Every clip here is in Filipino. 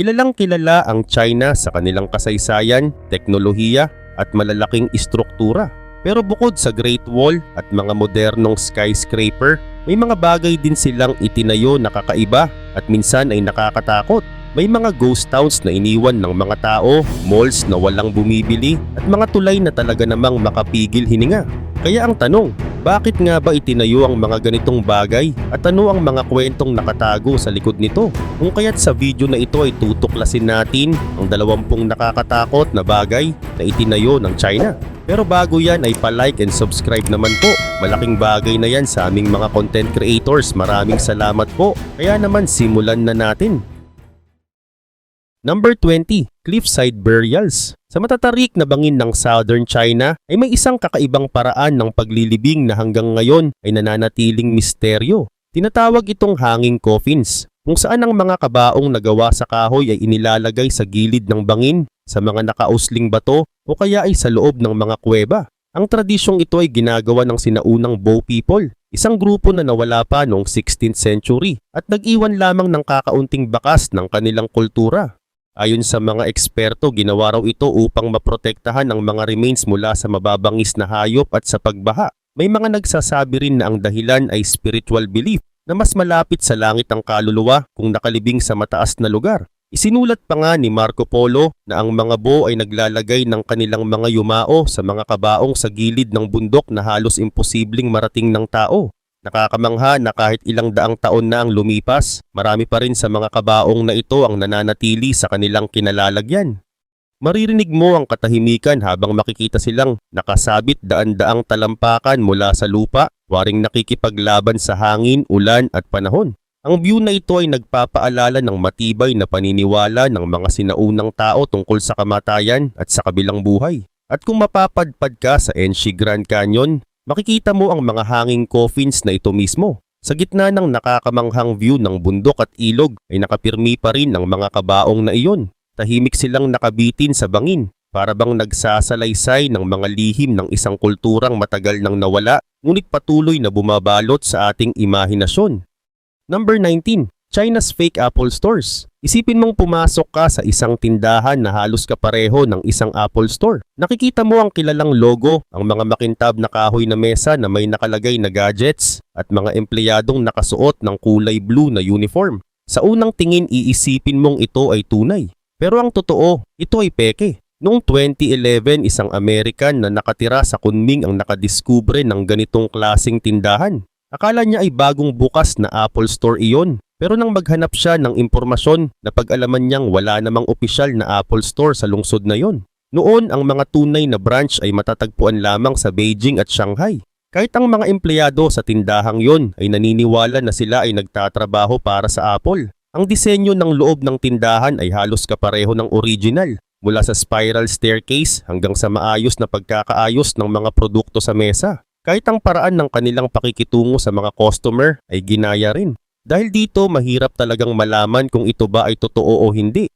Kilalang kilala ang China sa kanilang kasaysayan, teknolohiya at malalaking istruktura. Pero bukod sa Great Wall at mga modernong skyscraper, may mga bagay din silang itinayo na kakaiba at minsan ay nakakatakot. May mga ghost towns na iniwan ng mga tao, malls na walang bumibili at mga tulay na talaga namang makapigil hininga. Kaya ang tanong, bakit nga ba itinayo ang mga ganitong bagay at ano ang mga kwentong nakatago sa likod nito? Kung kaya't sa video na ito ay tutuklasin natin ang dalawampung nakakatakot na bagay na itinayo ng China. Pero bago yan ay pa-like and subscribe naman po. Malaking bagay na yan sa aming mga content creators. Maraming salamat po. Kaya naman simulan na natin. Number 20, Cliffside Burials. Sa matatarik na bangin ng Southern China ay may isang kakaibang paraan ng paglilibing na hanggang ngayon ay nananatiling misteryo. Tinatawag itong hanging coffins, kung saan ang mga kabaong nagawa sa kahoy ay inilalagay sa gilid ng bangin, sa mga nakausling bato o kaya ay sa loob ng mga kuweba. Ang tradisyong ito ay ginagawa ng sinaunang Bow people, isang grupo na nawala pa noong 16th century at nag-iwan lamang ng kakaunting bakas ng kanilang kultura. Ayon sa mga eksperto, ginawa raw ito upang maprotektahan ang mga remains mula sa mababangis na hayop at sa pagbaha. May mga nagsasabi rin na ang dahilan ay spiritual belief na mas malapit sa langit ang kaluluwa kung nakalibing sa mataas na lugar. Isinulat pa nga ni Marco Polo na ang mga bo ay naglalagay ng kanilang mga yumao sa mga kabaong sa gilid ng bundok na halos imposibleng marating ng tao. Nakakamangha na kahit ilang daang taon na ang lumipas, marami pa rin sa mga kabaong na ito ang nananatili sa kanilang kinalalagyan. Maririnig mo ang katahimikan habang makikita silang nakasabit daan-daang talampakan mula sa lupa, waring nakikipaglaban sa hangin, ulan at panahon. Ang view na ito ay nagpapaalala ng matibay na paniniwala ng mga sinaunang tao tungkol sa kamatayan at sa kabilang buhay. At kung mapapadpad ka sa Enshi Grand Canyon, makikita mo ang mga hanging coffins na ito mismo. Sa gitna ng nakakamanghang view ng bundok at ilog ay nakapirmi pa rin ang mga kabaong na iyon. Tahimik silang nakabitin sa bangin, para bang nagsasalaysay ng mga lihim ng isang kulturang matagal nang nawala, ngunit patuloy na bumabalot sa ating imahinasyon. Number 19. China's Fake Apple Stores. Isipin mong pumasok ka sa isang tindahan na halos kapareho ng isang Apple Store. Nakikita mo ang kilalang logo, ang mga makintab na kahoy na mesa na may nakalagay na gadgets at mga empleyadong nakasuot ng kulay blue na uniform. Sa unang tingin iisipin mong ito ay tunay. Pero ang totoo, ito ay peke. Noong 2011, isang American na nakatira sa Kunming ang nakadiskubre ng ganitong klasing tindahan. Akala niya ay bagong bukas na Apple Store iyon. Pero nang maghanap siya ng impormasyon, napag-alaman niyang wala namang opisyal na Apple Store sa lungsod na yon. Noon, ang mga tunay na branch ay matatagpuan lamang sa Beijing at Shanghai. Kahit ang mga empleyado sa tindahang yon ay naniniwala na sila ay nagtatrabaho para sa Apple. Ang disenyo ng loob ng tindahan ay halos kapareho ng original, mula sa spiral staircase hanggang sa maayos na pagkakaayos ng mga produkto sa mesa. Kahit ang paraan ng kanilang pakikitungo sa mga customer ay ginaya rin. Dahil dito mahirap talagang malaman kung ito ba ay totoo o hindi.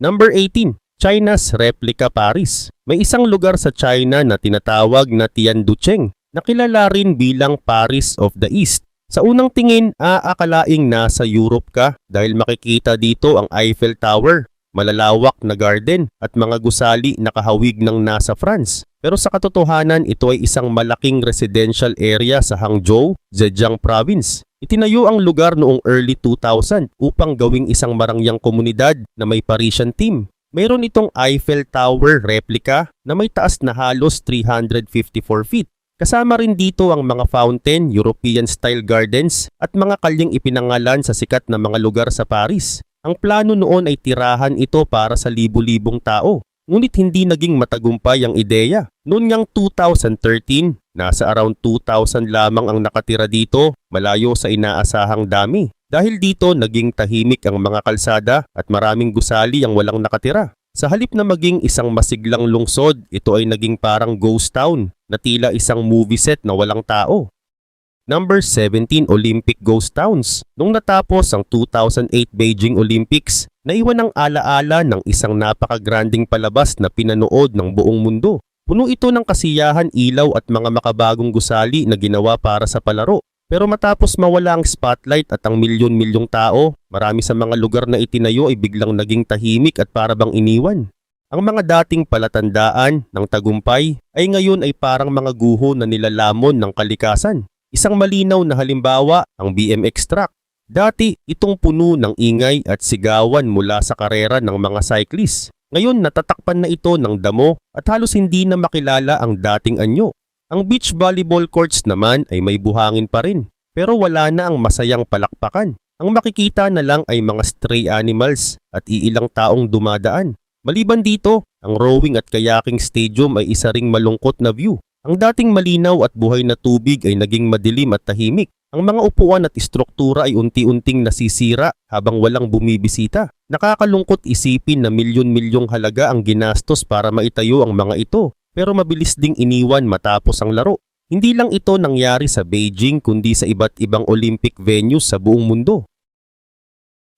Number 18. China's Replica Paris. May isang lugar sa China na tinatawag na Tianducheng na kilala rin bilang Paris of the East. Sa unang tingin, aakalaing nasa Europe ka dahil makikita dito ang Eiffel Tower, malalawak na garden at mga gusali na kahawig ng nasa France. Pero sa katotohanan, ito ay isang malaking residential area sa Hangzhou, Zhejiang Province. Itinayo ang lugar noong early 2000 upang gawing isang marangyang komunidad na may Parisian team. Mayroon itong Eiffel Tower replica na may taas na halos 354 feet. Kasama rin dito ang mga fountain, European-style gardens at mga kalyeng ipinangalan sa sikat na mga lugar sa Paris. Ang plano noon ay tirahan ito para sa libu-libong tao. Ngunit hindi naging matagumpay ang ideya. Noon ngang 2013, nasa around 2,000 lamang ang nakatira dito, malayo sa inaasahang dami. Dahil dito naging tahimik ang mga kalsada at maraming gusali ang walang nakatira. Sa halip na maging isang masiglang lungsod, ito ay naging parang ghost town na tila isang movie set na walang tao. Number 17 Olympic Ghost Towns. Nung natapos ang 2008 Beijing Olympics, naiwan ang alaala ng isang napakagranding palabas na pinanood ng buong mundo. Puno ito ng kasiyahan, ilaw at mga makabagong gusali na ginawa para sa palaro. Pero matapos mawala ang spotlight at ang milyon-milyong tao, marami sa mga lugar na itinayo ay biglang naging tahimik at parabang iniwan. Ang mga dating palatandaan ng tagumpay ay ngayon ay parang mga guho na nilalamon ng kalikasan. Isang malinaw na halimbawa ang BMX track. Dati itong puno ng ingay at sigawan mula sa karera ng mga cyclist. Ngayon natatakpan na ito ng damo at halos hindi na makilala ang dating anyo. Ang beach volleyball courts naman ay may buhangin pa rin, pero wala na ang masayang palakpakan. Ang makikita na lang ay mga stray animals at iilang taong dumadaan. Maliban dito, ang rowing at kayaking stadium ay isa ring malungkot na view. Ang dating malinaw at buhay na tubig ay naging madilim at tahimik. Ang mga upuan at istruktura ay unti-unting nasisira habang walang bumibisita. Nakakalungkot isipin na milyon-milyong halaga ang ginastos para maitayo ang mga ito pero mabilis ding iniwan matapos ang laro. Hindi lang ito nangyari sa Beijing kundi sa iba't ibang Olympic venues sa buong mundo.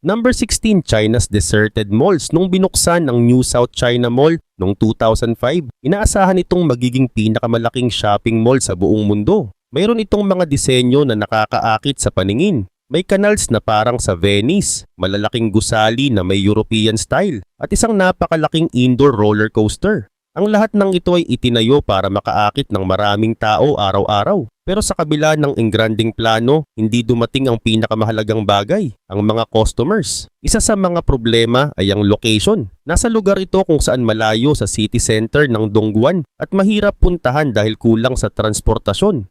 Number 16, China's deserted malls. Nung binuksan ang New South China Mall noong 2005, inaasahan itong magiging pinakamalaking shopping mall sa buong mundo. Mayroon itong mga disenyo na nakakaakit sa paningin. May canals na parang sa Venice, malalaking gusali na may European style, at isang napakalaking indoor roller coaster. Ang lahat ng ito ay itinayo para makaakit ng maraming tao araw-araw. Pero sa kabila ng engranding plano, hindi dumating ang pinakamahalagang bagay, ang mga customers. Isa sa mga problema ay ang location. Nasa lugar ito kung saan malayo sa city center ng Dongguan at mahirap puntahan dahil kulang sa transportasyon.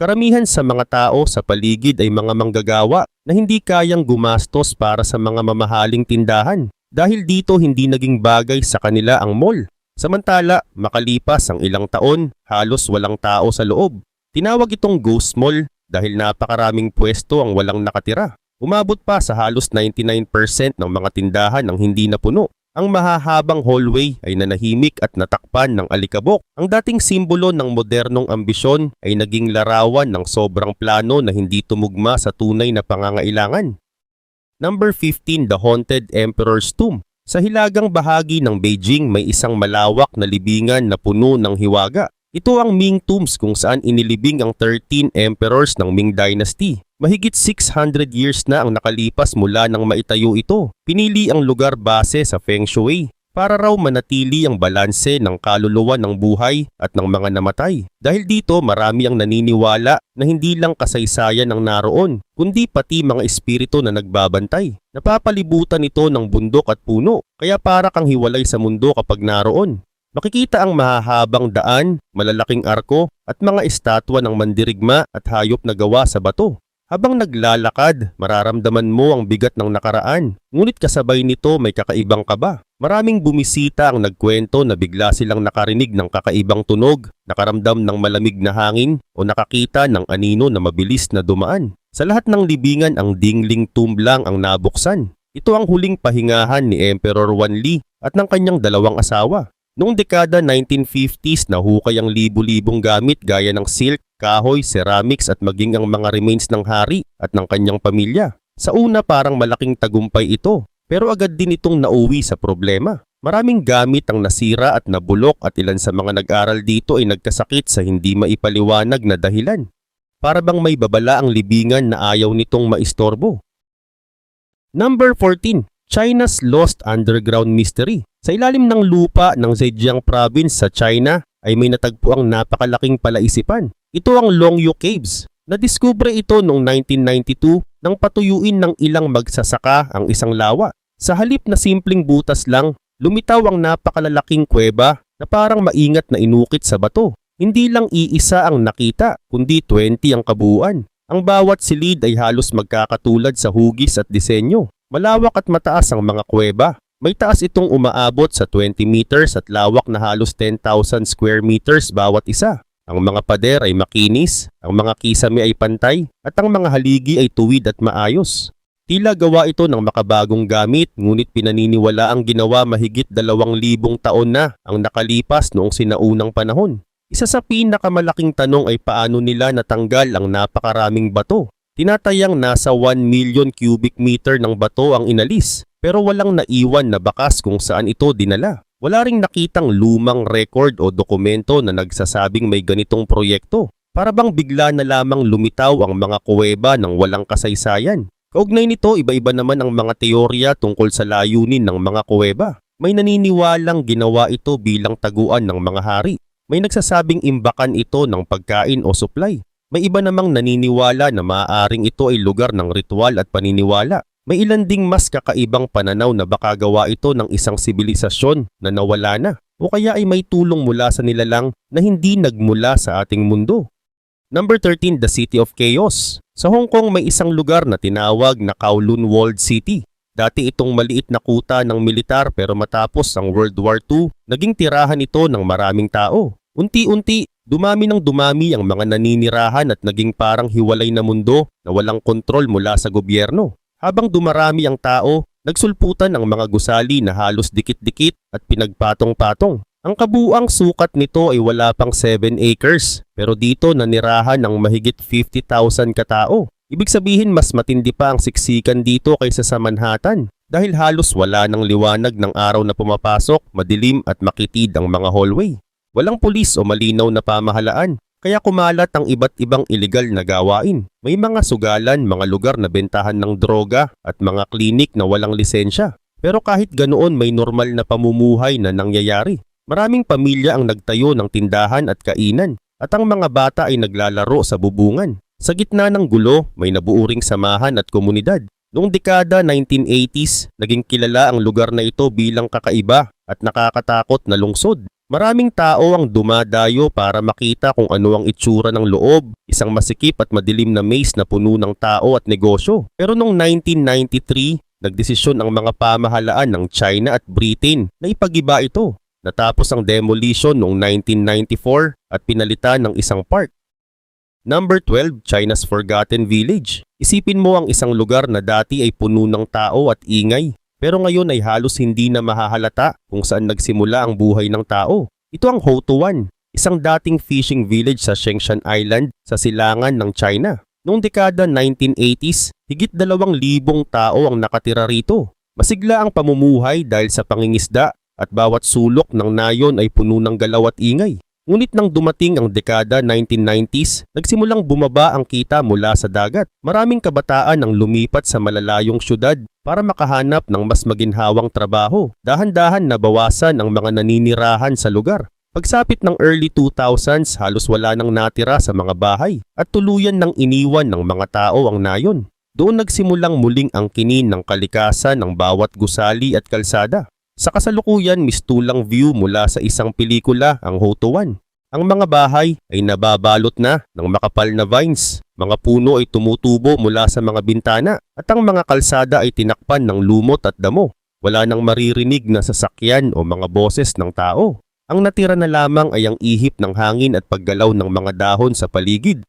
Karamihan sa mga tao sa paligid ay mga manggagawa na hindi kayang gumastos para sa mga mamahaling tindahan. Dahil dito hindi naging bagay sa kanila ang mall. Samantala, makalipas ang ilang taon, halos walang tao sa loob. Tinawag itong ghost mall dahil napakaraming pwesto ang walang nakatira. Umabot pa sa halos 99% ng mga tindahan ang hindi napuno. Ang mahahabang hallway ay nanahimik at natakpan ng alikabok. Ang dating simbolo ng modernong ambisyon ay naging larawan ng sobrang plano na hindi tumugma sa tunay na pangangailangan. Number 15, The Haunted Emperor's Tomb. Sa hilagang bahagi ng Beijing may isang malawak na libingan na puno ng hiwaga. Ito ang Ming Tombs kung saan inilibing ang 13 emperors ng Ming Dynasty. Mahigit 600 years na ang nakalipas mula nang maitayo ito. Pinili ang lugar base sa Feng Shui para raw manatili ang balanse ng kaluluwa ng buhay at ng mga namatay. Dahil dito marami ang naniniwala na hindi lang kasaysayan ang naroon, kundi pati mga espiritu na nagbabantay. Napapalibutan ito ng bundok at puno, kaya para kang hiwalay sa mundo kapag naroon. Makikita ang mahahabang daan, malalaking arko at mga estatwa ng mandirigma at hayop na gawa sa bato. Habang naglalakad, mararamdaman mo ang bigat ng nakaraan. Ngunit kasabay nito may kakaibang kaba. Maraming bumisita ang nagkwento na bigla silang nakarinig ng kakaibang tunog, nakaramdam ng malamig na hangin o nakakita ng anino na mabilis na dumaan. Sa lahat ng libingan ang dingling tomb lang ang nabuksan. Ito ang huling pahingahan ni Emperor Wanli at ng kanyang dalawang asawa. Noong dekada 1950s nahukay ang libu-libong gamit gaya ng silk, kahoy, ceramics at maging ang mga remains ng hari at ng kanyang pamilya. Sa una parang malaking tagumpay ito, pero agad din itong nauwi sa problema. Maraming gamit ang nasira at nabulok at ilan sa mga nag-aral dito ay nagkasakit sa hindi maipaliwanag na dahilan. Para bang may babala ang libingan na ayaw nitong maistorbo. Number 14. China's Lost Underground Mystery. Sa ilalim ng lupa ng Zhejiang Province sa China ay may natagpo ang napakalaking palaisipan. Ito ang Longyu Caves. Nadiskubre ito noong 1992 nang patuyuin ng ilang magsasaka ang isang lawa. Sa halip na simpleng butas lang, lumitaw ang napakalalaking kuweba na parang maingat na inukit sa bato. Hindi lang iisa ang nakita, kundi 20 ang kabuuan. Ang bawat silid ay halos magkakatulad sa hugis at disenyo. Malawak at mataas ang mga kuweba. May taas itong umaabot sa 20 meters at lawak na halos 10,000 square meters bawat isa. Ang mga pader ay makinis, ang mga kisame ay pantay, at ang mga haligi ay tuwid at maayos. Tila gawa ito ng makabagong gamit ngunit pinaniniwala ang ginawa mahigit dalawang libong taon na ang nakalipas noong sinaunang panahon. Isa sa pinakamalaking tanong ay paano nila natanggal ang napakaraming bato. Tinatayang nasa 1 million cubic meter ng bato ang inalis pero walang naiwan na bakas kung saan ito dinala. Wala ring nakitang lumang record o dokumento na nagsasabing may ganitong proyekto. Para bang bigla na lamang lumitaw ang mga kuweba ng walang kasaysayan. Kaugnay nito, iba-iba naman ang mga teorya tungkol sa layunin ng mga kuweba. May naniniwalang ginawa ito bilang taguan ng mga hari. May nagsasabing imbakan ito ng pagkain o supply. May iba namang naniniwala na maaaring ito ay lugar ng ritual at paniniwala. May ilan ding mas kakaibang pananaw na baka gawa ito ng isang sibilisasyon na nawala na o kaya ay may tulong mula sa nilalang na hindi nagmula sa ating mundo. Number 13, the City of Chaos. Sa Hong Kong may isang lugar na tinawag na Kowloon Walled City. Dati itong maliit na kuta ng militar pero matapos ang World War II, naging tirahan ito ng maraming tao. Unti-unti, dumami ng dumami ang mga naninirahan at naging parang hiwalay na mundo na walang kontrol mula sa gobyerno. Habang dumarami ang tao, nagsulputan ang mga gusali na halos dikit-dikit at pinagpatong-patong. Ang kabuang sukat nito ay wala pang 7 acres, pero dito nanirahan ng mahigit 50,000 katao. Ibig sabihin mas matindi pa ang siksikan dito kaysa sa Manhattan dahil halos wala ng liwanag ng araw na pumapasok, madilim at makitid ang mga hallway. Walang pulis o malinaw na pamahalaan, kaya kumalat ang iba't ibang iligal na gawain. May mga sugalan, mga lugar na bentahan ng droga at mga klinik na walang lisensya. Pero kahit ganoon may normal na pamumuhay na nangyayari. Maraming pamilya ang nagtayo ng tindahan at kainan at ang mga bata ay naglalaro sa bubungan. Sa gitna ng gulo, may nabuuring samahan at komunidad. Noong dekada 1980s, naging kilala ang lugar na ito bilang kakaiba at nakakatakot na lungsod. Maraming tao ang dumadayo para makita kung ano ang itsura ng loob, isang masikip at madilim na maze na puno ng tao at negosyo. Pero noong 1993, nagdesisyon ang mga pamahalaan ng China at Britain na ipagiba ito. Natapos ang demolition noong 1994 at pinalitan ng isang park. Number 12, China's Forgotten Village. Isipin mo ang isang lugar na dati ay puno ng tao at ingay, pero ngayon ay halos hindi na mahahalata kung saan nagsimula ang buhay ng tao. Ito ang Hotuan, isang dating fishing village sa Shengshan Island sa silangan ng China. Noong dekada 1980s, higit dalawang libong tao ang nakatira rito. Masigla ang pamumuhay dahil sa pangingisda at bawat sulok ng nayon ay puno ng galaw at ingay. Ngunit nang dumating ang dekada 1990s, nagsimulang bumaba ang kita mula sa dagat. Maraming kabataan ang lumipat sa malalayong syudad para makahanap ng mas maginhawang trabaho. Dahan-dahan nabawasan ang mga naninirahan sa lugar. Pagsapit ng early 2000s, halos wala nang natira sa mga bahay at tuluyan ng iniwan ng mga tao ang nayon. Doon nagsimulang muling ang kinin ng kalikasan ng bawat gusali at kalsada. Sa kasalukuyan, mistulang view mula sa isang pelikula ang Hotuan. Ang mga bahay ay nababalot na ng makapal na vines. Mga puno ay tumutubo mula sa mga bintana at ang mga kalsada ay tinakpan ng lumot at damo. Wala nang maririnig na sasakyan o mga boses ng tao. Ang natira na lamang ay ang ihip ng hangin at paggalaw ng mga dahon sa paligid.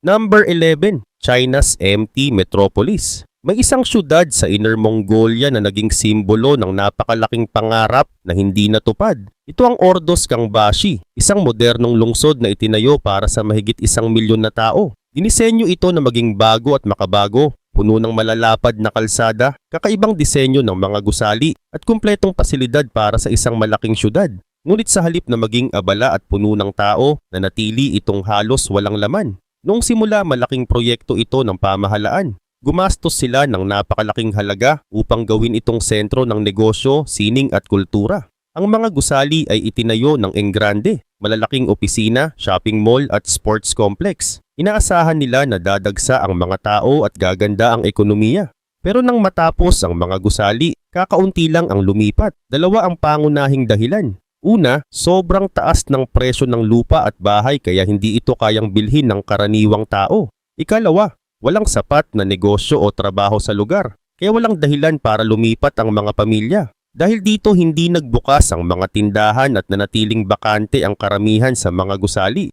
Number 11, China's empty metropolis. May isang syudad sa Inner Mongolia na naging simbolo ng napakalaking pangarap na hindi natupad. Ito ang Ordos Kangbashi, isang modernong lungsod na itinayo para sa mahigit isang milyon na tao. Dinisenyo ito na maging bago at makabago, puno ng malalapad na kalsada, kakaibang disenyo ng mga gusali at kumpletong pasilidad para sa isang malaking syudad. Ngunit sa halip na maging abala at puno ng tao, na natili itong halos walang laman. Noong simula malaking proyekto ito ng pamahalaan, Gumastos sila ng napakalaking halaga upang gawin itong sentro ng negosyo, sining at kultura. Ang mga gusali ay itinayo ng Engrande, malalaking opisina, shopping mall at sports complex. Inaasahan nila na dadagsa ang mga tao at gaganda ang ekonomiya. Pero nang matapos ang mga gusali, kakaunti lang ang lumipat. Dalawa ang pangunahing dahilan. Una, sobrang taas ng presyo ng lupa at bahay kaya hindi ito kayang bilhin ng karaniwang tao. Ikalawa, Walang sapat na negosyo o trabaho sa lugar, kaya walang dahilan para lumipat ang mga pamilya. Dahil dito hindi nagbukas ang mga tindahan at nanatiling bakante ang karamihan sa mga gusali.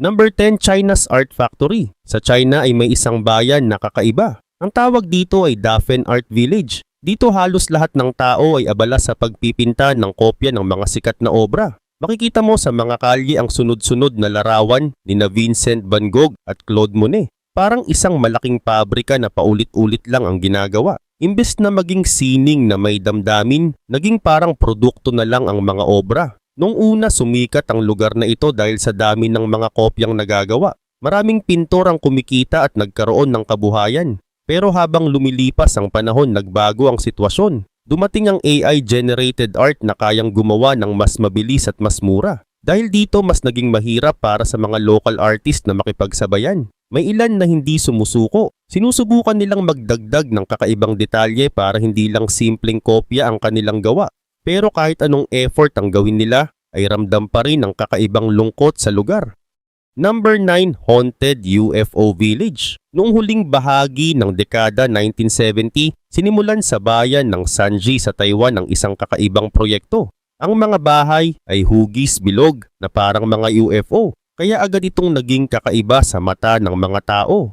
Number 10, China's Art Factory. Sa China ay may isang bayan na kakaiba. Ang tawag dito ay Dafen Art Village. Dito halos lahat ng tao ay abala sa pagpipinta ng kopya ng mga sikat na obra. Makikita mo sa mga kalye ang sunod-sunod na larawan ni na Vincent van Gogh at Claude Monet. Parang isang malaking pabrika na paulit-ulit lang ang ginagawa. Imbes na maging sining na may damdamin, naging parang produkto na lang ang mga obra. Noong una sumikat ang lugar na ito dahil sa dami ng mga kopyang nagagawa. Maraming pintor ang kumikita at nagkaroon ng kabuhayan. Pero habang lumilipas ang panahon nagbago ang sitwasyon. Dumating ang AI-generated art na kayang gumawa ng mas mabilis at mas mura. Dahil dito mas naging mahirap para sa mga local artist na makipagsabayan. May ilan na hindi sumusuko. Sinusubukan nilang magdagdag ng kakaibang detalye para hindi lang simpleng kopya ang kanilang gawa. Pero kahit anong effort ang gawin nila, ay ramdam pa rin ang kakaibang lungkot sa lugar. Number 9, Haunted UFO Village. Noong huling bahagi ng dekada 1970, sinimulan sa bayan ng Sanji sa Taiwan ang isang kakaibang proyekto. Ang mga bahay ay hugis bilog na parang mga UFO, kaya agad itong naging kakaiba sa mata ng mga tao.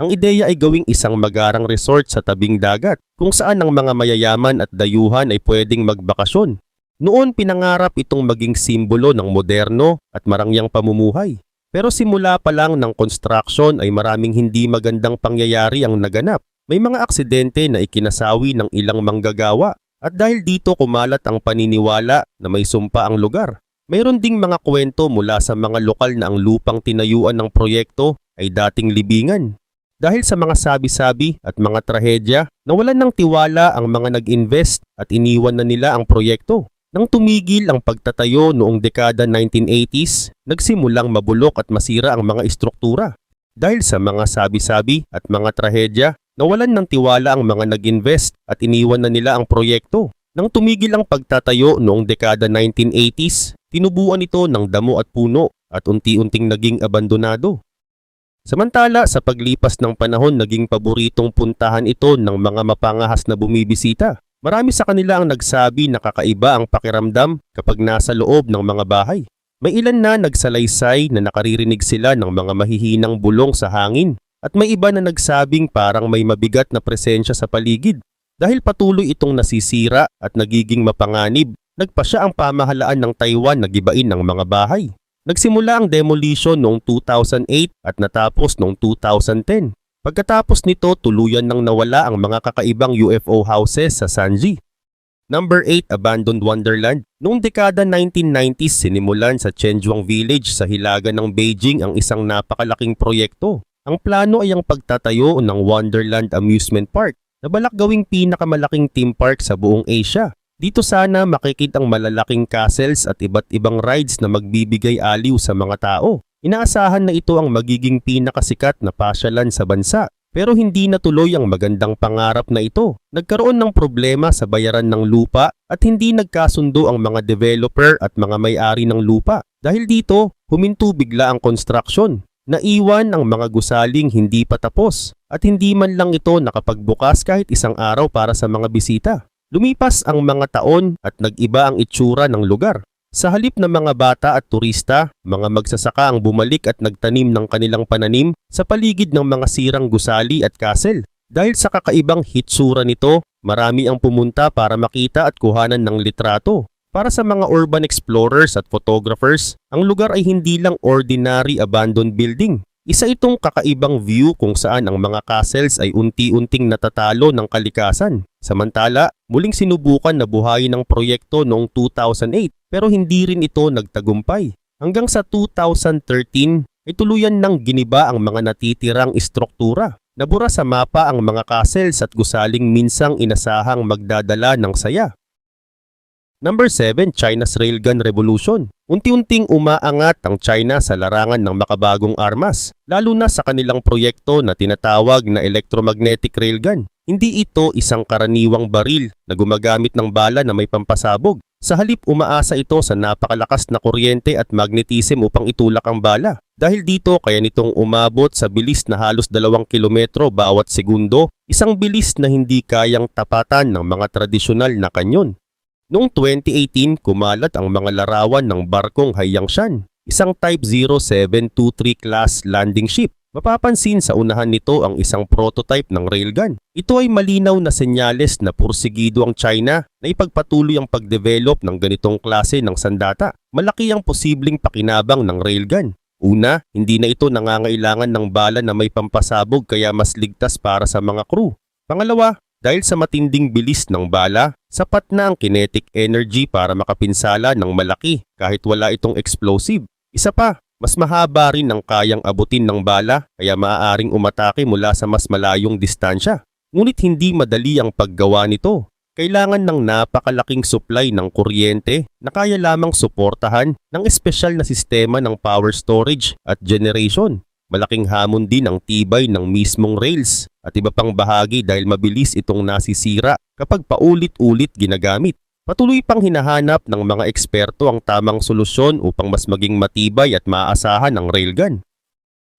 Ang ideya ay gawing isang magarang resort sa tabing dagat kung saan ang mga mayayaman at dayuhan ay pwedeng magbakasyon. Noon pinangarap itong maging simbolo ng moderno at marangyang pamumuhay. Pero simula pa lang ng construction ay maraming hindi magandang pangyayari ang naganap. May mga aksidente na ikinasawi ng ilang manggagawa at dahil dito kumalat ang paniniwala na may sumpa ang lugar. Mayroon ding mga kwento mula sa mga lokal na ang lupang tinayuan ng proyekto ay dating libingan. Dahil sa mga sabi-sabi at mga trahedya, nawalan ng tiwala ang mga nag-invest at iniwan na nila ang proyekto. Nang tumigil ang pagtatayo noong dekada 1980s, nagsimulang mabulok at masira ang mga istruktura. Dahil sa mga sabi-sabi at mga trahedya, nawalan ng tiwala ang mga nag-invest at iniwan na nila ang proyekto. Nang tumigil ang pagtatayo noong dekada 1980s, tinubuan ito ng damo at puno at unti-unting naging abandonado. Samantala, sa paglipas ng panahon naging paboritong puntahan ito ng mga mapangahas na bumibisita. Marami sa kanila ang nagsabi na kakaiba ang pakiramdam kapag nasa loob ng mga bahay. May ilan na nagsalaysay na nakaririnig sila ng mga mahihinang bulong sa hangin at may iba na nagsabing parang may mabigat na presensya sa paligid. Dahil patuloy itong nasisira at nagiging mapanganib, nagpa siya ang pamahalaan ng Taiwan na gibain ng mga bahay. Nagsimula ang demolition noong 2008 at natapos noong 2010. Pagkatapos nito, tuluyan nang nawala ang mga kakaibang UFO houses sa Sanji. Number 8, Abandoned Wonderland. Noong dekada 1990s, sinimulan sa Chenjuang Village sa hilagan ng Beijing ang isang napakalaking proyekto. Ang plano ay ang pagtatayo ng Wonderland Amusement Park na balak gawing pinakamalaking theme park sa buong Asia. Dito sana makikitang malalaking castles at iba't ibang rides na magbibigay aliw sa mga tao. Inaasahan na ito ang magiging pinakasikat na pasyalan sa bansa. Pero hindi natuloy ang magandang pangarap na ito. Nagkaroon ng problema sa bayaran ng lupa at hindi nagkasundo ang mga developer at mga may-ari ng lupa. Dahil dito, huminto bigla ang construction. Naiwan ang mga gusaling hindi pa tapos at hindi man lang ito nakapagbukas kahit isang araw para sa mga bisita. Lumipas ang mga taon at nag-iba ang itsura ng lugar. Sa halip ng mga bata at turista, mga magsasaka ang bumalik at nagtanim ng kanilang pananim sa paligid ng mga sirang gusali at castle. Dahil sa kakaibang hitsura nito, marami ang pumunta para makita at kuhanan ng litrato. Para sa mga urban explorers at photographers, ang lugar ay hindi lang ordinary abandoned building. Isa itong kakaibang view kung saan ang mga castles ay unti-unting natatalo ng kalikasan. Samantala, muling sinubukan na buhayin ng proyekto noong 2008 pero hindi rin ito nagtagumpay. Hanggang sa 2013 ay tuluyan ng giniba ang mga natitirang istruktura. Nabura sa mapa ang mga castles at gusaling minsang inasahang magdadala ng saya. Number 7, China's Railgun Revolution. Unti-unting umaangat ang China sa larangan ng makabagong armas, lalo na sa kanilang proyekto na tinatawag na electromagnetic railgun. Hindi ito isang karaniwang baril na gumagamit ng bala na may pampasabog. Sa halip umaasa ito sa napakalakas na kuryente at magnetism upang itulak ang bala. Dahil dito kaya nitong umabot sa bilis na halos 2 kilometro bawat segundo, isang bilis na hindi kayang tapatan ng mga tradisyonal na kanyon. Noong 2018, kumalat ang mga larawan ng barkong Haiyangshan, isang Type 0723 class landing ship. Mapapansin sa unahan nito ang isang prototype ng railgun. Ito ay malinaw na senyales na pursigido ang China na ipagpatuloy ang pagdevelop ng ganitong klase ng sandata. Malaki ang posibleng pakinabang ng railgun. Una, hindi na ito nangangailangan ng bala na may pampasabog kaya mas ligtas para sa mga crew. Pangalawa, Dahil sa matinding bilis ng bala, sapat na ang kinetic energy para makapinsala ng malaki kahit wala itong explosive. Isa pa, mas mahaba rin ang kayang abutin ng bala kaya maaaring umatake mula sa mas malayong distansya. Ngunit hindi madali ang paggawa nito. Kailangan ng napakalaking supply ng kuryente na kaya lamang suportahan ng espesyal na sistema ng power storage at generation. Malaking hamon din ang tibay ng mismong rails at iba pang bahagi dahil mabilis itong nasisira kapag paulit-ulit ginagamit. Patuloy pang hinahanap ng mga eksperto ang tamang solusyon upang mas maging matibay at maaasahan ang railgun.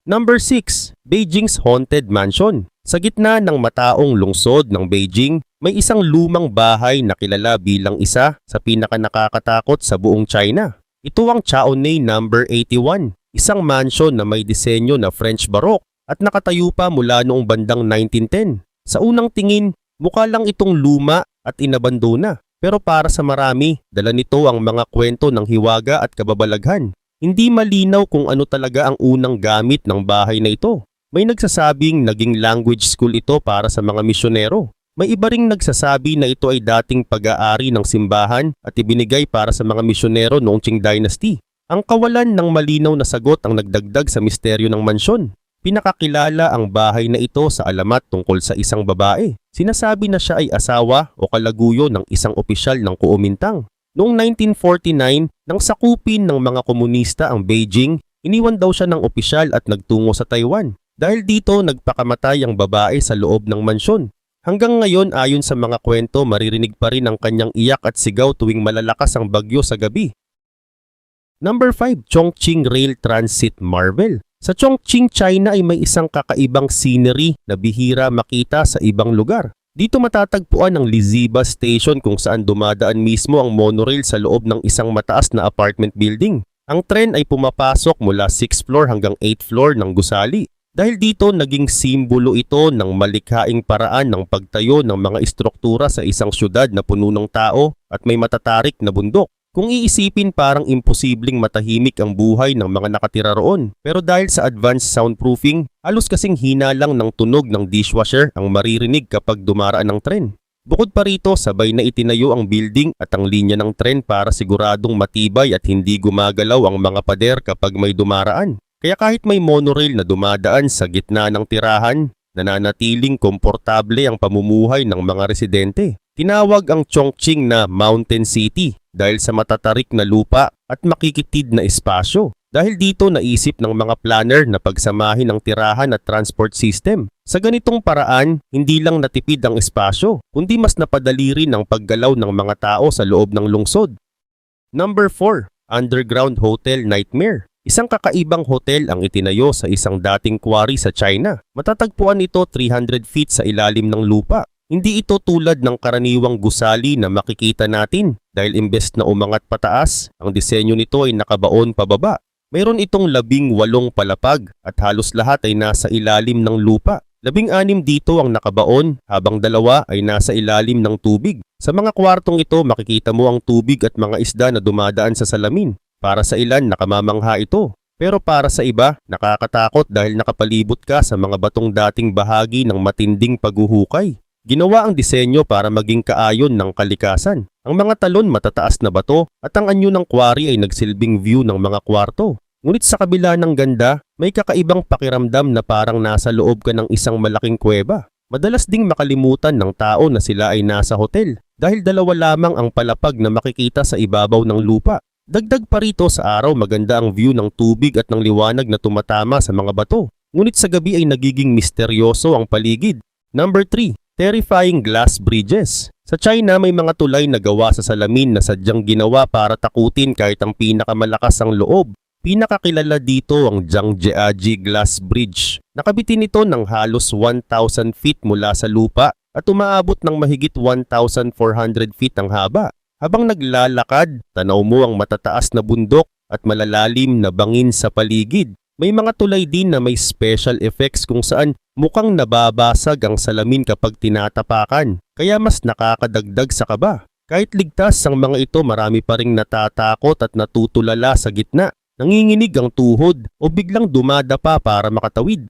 Number 6. Beijing's Haunted Mansion Sa gitna ng mataong lungsod ng Beijing, may isang lumang bahay na kilala bilang isa sa pinakanakakatakot sa buong China. Ito ang Chaonei number 81, isang mansion na may disenyo na French Baroque at nakatayo pa mula noong bandang 1910. Sa unang tingin, mukha lang itong luma at inabandona. Pero para sa marami, dala nito ang mga kwento ng hiwaga at kababalaghan. Hindi malinaw kung ano talaga ang unang gamit ng bahay na ito. May nagsasabing naging language school ito para sa mga misyonero. May iba ring nagsasabi na ito ay dating pag-aari ng simbahan at ibinigay para sa mga misyonero noong Qing Dynasty. Ang kawalan ng malinaw na sagot ang nagdagdag sa misteryo ng mansyon. Pinakakilala ang bahay na ito sa alamat tungkol sa isang babae. Sinasabi na siya ay asawa o kalaguyo ng isang opisyal ng Kuomintang. Noong 1949, nang sakupin ng mga komunista ang Beijing, iniwan daw siya ng opisyal at nagtungo sa Taiwan. Dahil dito nagpakamatay ang babae sa loob ng mansyon. Hanggang ngayon ayon sa mga kwento maririnig pa rin ang kanyang iyak at sigaw tuwing malalakas ang bagyo sa gabi. Number 5, Chongqing Rail Transit Marvel. Sa Chongqing, China ay may isang kakaibang scenery na bihira makita sa ibang lugar. Dito matatagpuan ang Liziba Station kung saan dumadaan mismo ang monorail sa loob ng isang mataas na apartment building. Ang tren ay pumapasok mula 6th floor hanggang 8th floor ng gusali. Dahil dito naging simbolo ito ng malikhaing paraan ng pagtayo ng mga istruktura sa isang syudad na puno ng tao at may matatarik na bundok. Kung iisipin parang imposibleng matahimik ang buhay ng mga nakatira roon. Pero dahil sa advanced soundproofing, halos kasing hina lang ng tunog ng dishwasher ang maririnig kapag dumaraan ng tren. Bukod pa rito, sabay na itinayo ang building at ang linya ng tren para siguradong matibay at hindi gumagalaw ang mga pader kapag may dumaraan. Kaya kahit may monorail na dumadaan sa gitna ng tirahan, nananatiling komportable ang pamumuhay ng mga residente. Tinawag ang Chongqing na Mountain City dahil sa matatarik na lupa at makikitid na espasyo. Dahil dito naisip ng mga planner na pagsamahin ang tirahan at transport system. Sa ganitong paraan, hindi lang natipid ang espasyo, kundi mas napadali rin ang paggalaw ng mga tao sa loob ng lungsod. Number 4. Underground Hotel Nightmare Isang kakaibang hotel ang itinayo sa isang dating quarry sa China. Matatagpuan ito 300 feet sa ilalim ng lupa. Hindi ito tulad ng karaniwang gusali na makikita natin dahil imbes na umangat pataas, ang disenyo nito ay nakabaon pababa. Mayroon itong labing walong palapag at halos lahat ay nasa ilalim ng lupa. Labing anim dito ang nakabaon habang dalawa ay nasa ilalim ng tubig. Sa mga kwartong ito makikita mo ang tubig at mga isda na dumadaan sa salamin. Para sa ilan nakamamangha ito. Pero para sa iba, nakakatakot dahil nakapalibot ka sa mga batong dating bahagi ng matinding paghuhukay. Ginawa ang disenyo para maging kaayon ng kalikasan. Ang mga talon matataas na bato at ang anyo ng quarry ay nagsilbing view ng mga kwarto. Ngunit sa kabila ng ganda, may kakaibang pakiramdam na parang nasa loob ka ng isang malaking kuweba. Madalas ding makalimutan ng tao na sila ay nasa hotel dahil dalawa lamang ang palapag na makikita sa ibabaw ng lupa. Dagdag pa rito sa araw maganda ang view ng tubig at ng liwanag na tumatama sa mga bato. Ngunit sa gabi ay nagiging misteryoso ang paligid. Number 3. Terrifying glass bridges. Sa China may mga tulay na gawa sa salamin na sadyang ginawa para takutin kahit ang pinakamalakas ang loob. Pinakakilala dito ang Zhangjiaji Glass Bridge. Nakabitin ito ng halos 1,000 feet mula sa lupa at umaabot ng mahigit 1,400 feet ang haba. Habang naglalakad, tanaw mo ang matataas na bundok at malalalim na bangin sa paligid. May mga tulay din na may special effects kung saan mukhang nababasag ang salamin kapag tinatapakan, kaya mas nakakadagdag sa kaba. Kahit ligtas ang mga ito marami pa ring natatakot at natutulala sa gitna. Nanginginig ang tuhod o biglang dumadapa para makatawid.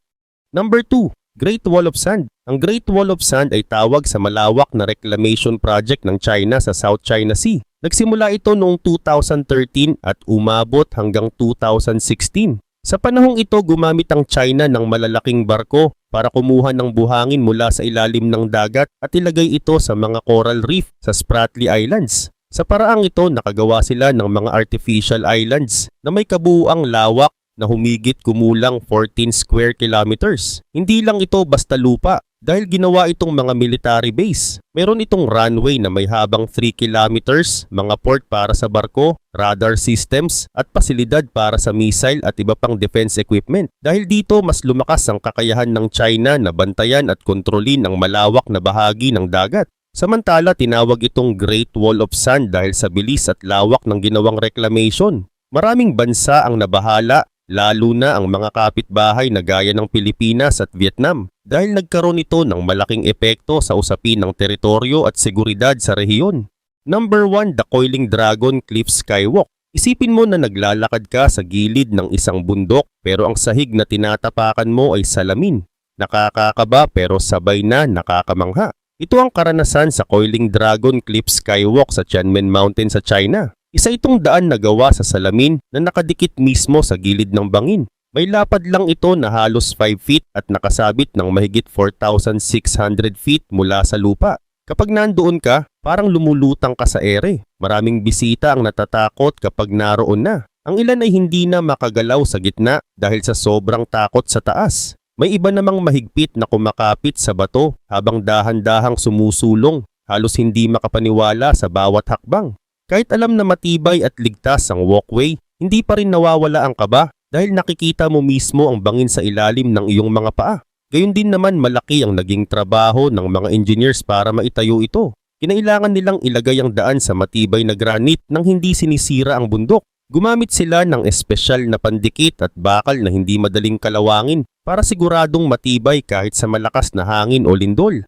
Number 2. Great Wall of Sand. Ang Great Wall of Sand ay tawag sa malawak na reclamation project ng China sa South China Sea. Nagsimula ito noong 2013 at umabot hanggang 2016. Sa panahong ito, gumamit ang China ng malalaking barko para kumuha ng buhangin mula sa ilalim ng dagat at ilagay ito sa mga coral reef sa Spratly Islands. Sa paraang ito, nakagawa sila ng mga artificial islands na may kabuuang lawak na humigit kumulang 14 square kilometers. Hindi lang ito basta lupa dahil ginawa itong mga military base. Meron itong runway na may habang 3 kilometers, mga port para sa barko, radar systems at pasilidad para sa missile at iba pang defense equipment. Dahil dito mas lumakas ang kakayahan ng China na bantayan at kontrolin ang malawak na bahagi ng dagat. Samantala tinawag itong Great Wall of Sand dahil sa bilis at lawak ng ginawang reclamation. Maraming bansa ang nabahala lalo na ang mga kapitbahay na gaya ng Pilipinas at Vietnam dahil nagkaroon ito ng malaking epekto sa usapin ng teritoryo at seguridad sa rehiyon. Number 1, the Coiling Dragon Cliff Skywalk. Isipin mo na naglalakad ka sa gilid ng isang bundok pero ang sahig na tinatapakan mo ay salamin. Nakakakaba pero sabay na nakakamangha. Ito ang karanasan sa Coiling Dragon Cliff Skywalk sa Tianmen Mountain sa China. Isa itong daan na gawa sa salamin na nakadikit mismo sa gilid ng bangin. May lapad lang ito na halos 5 feet at nakasabit ng mahigit 4,600 feet mula sa lupa. Kapag nandoon ka, parang lumulutang ka sa ere. Maraming bisita ang natatakot kapag naroon na. Ang ilan ay hindi na makagalaw sa gitna dahil sa sobrang takot sa taas. May iba namang mahigpit na kumakapit sa bato habang dahan-dahang sumusulong, halos hindi makapaniwala sa bawat hakbang. Kahit alam na matibay at ligtas ang walkway, hindi pa rin nawawala ang kaba dahil nakikita mo mismo ang bangin sa ilalim ng iyong mga paa. Gayun din naman malaki ang naging trabaho ng mga engineers para maitayo ito. Kinailangan nilang ilagay ang daan sa matibay na granite nang hindi sinisira ang bundok. Gumamit sila ng espesyal na pandikit at bakal na hindi madaling kalawangin para siguradong matibay kahit sa malakas na hangin o lindol.